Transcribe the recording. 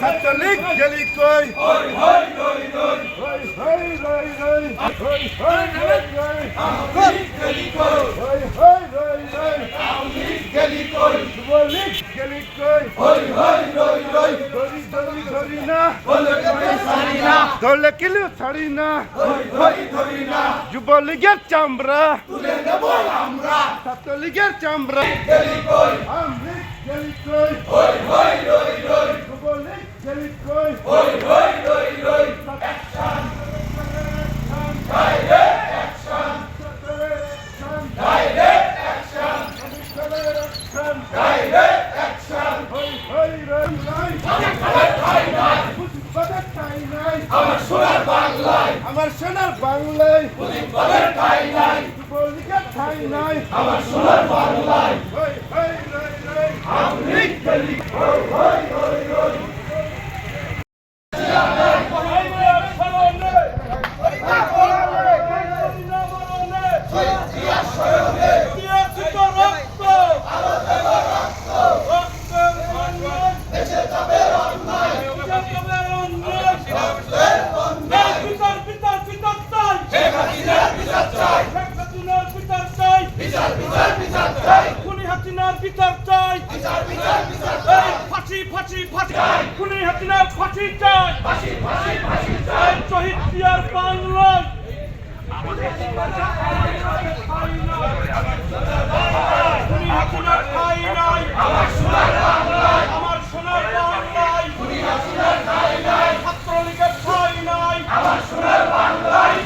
ছাত্রলীগ গেলি কই ধরলে কিলে ছাড়ি না যুবলীগের চামড়া ছাত্রলীগের চামড়া গেলি গেলি কই আমার সোনার বাংলায় আমার সোনার বাংলায় ঠাই আমার সোনার বাংলায় খুনি হাসিনা ফাঁসি চাই শহীদ পিয়ার বাংলা খুনি হাসিনা খাই নাই। আমার সোনার বাংলায় আমার সোনার বাংলায় খুনি নাই। ছাত্রলীগের খাই নাই। আমার সোনার বাংলায়